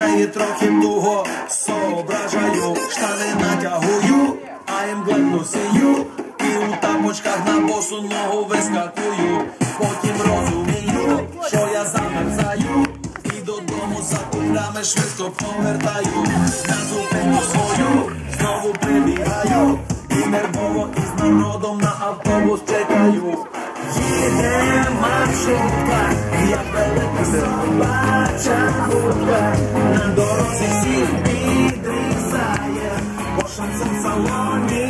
І трохи туго соображаю, штани натягую, I'm glad to see І у тапочках на босу ногу вискакую, потім розумію, що я замерзаю, і додому за куплями швидко повертаю, на зупинку свою знову прибігаю, і нервово із народом на автобус чекаю. Їде маршрутка, як велика собача будка, на дорозі всіх підрізає, бо шансон в салоні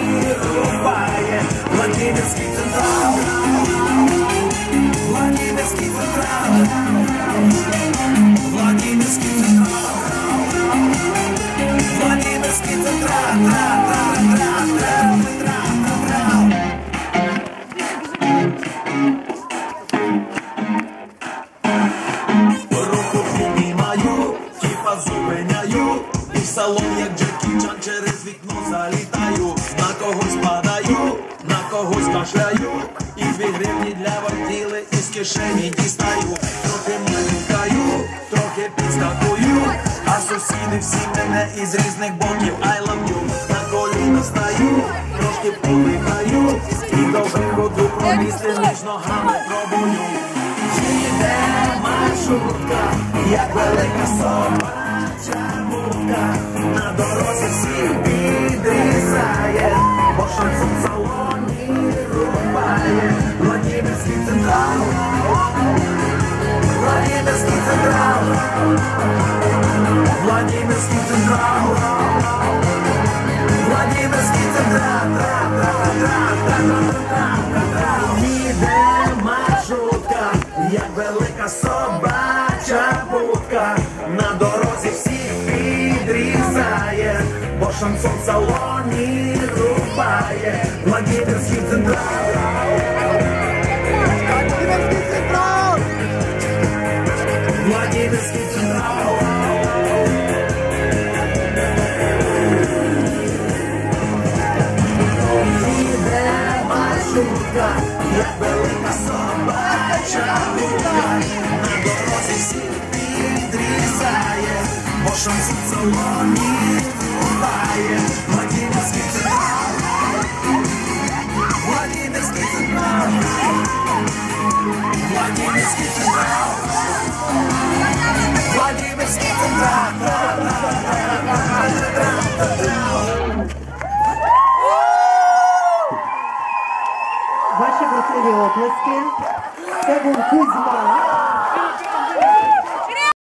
рубає, Владимирський централ, салон, як Джекі Чан, через вікно залітаю, на когось падаю, на когось кашляю, і дві гривні для вартіли із кишені дістаю, трохи малюкаю, трохи підскакую, а сусіди всі мене із різних боків. I love you, на коліна стаю, трошки повикаю, і до виходу пролізти між ногами пробую. Їде маршрутка, як велика собача дорозі всіх підрізає, бо шансон в салоні рубає, Владимирський централ, Владимирський централ, Владимирський централ, Владимирський централ, тра, тра, тра, тра, тра, тра, тра. Їде маршрутка, як велика собача шансон в салоні рубає, Владимирський централ, Владимирський централ! Владимирський централ. Їде маршрутка, як велика собача будка, на дорозі всіх підрізає, бо шансон в салоні Ваші брехливі оплески. Це був Кузьма.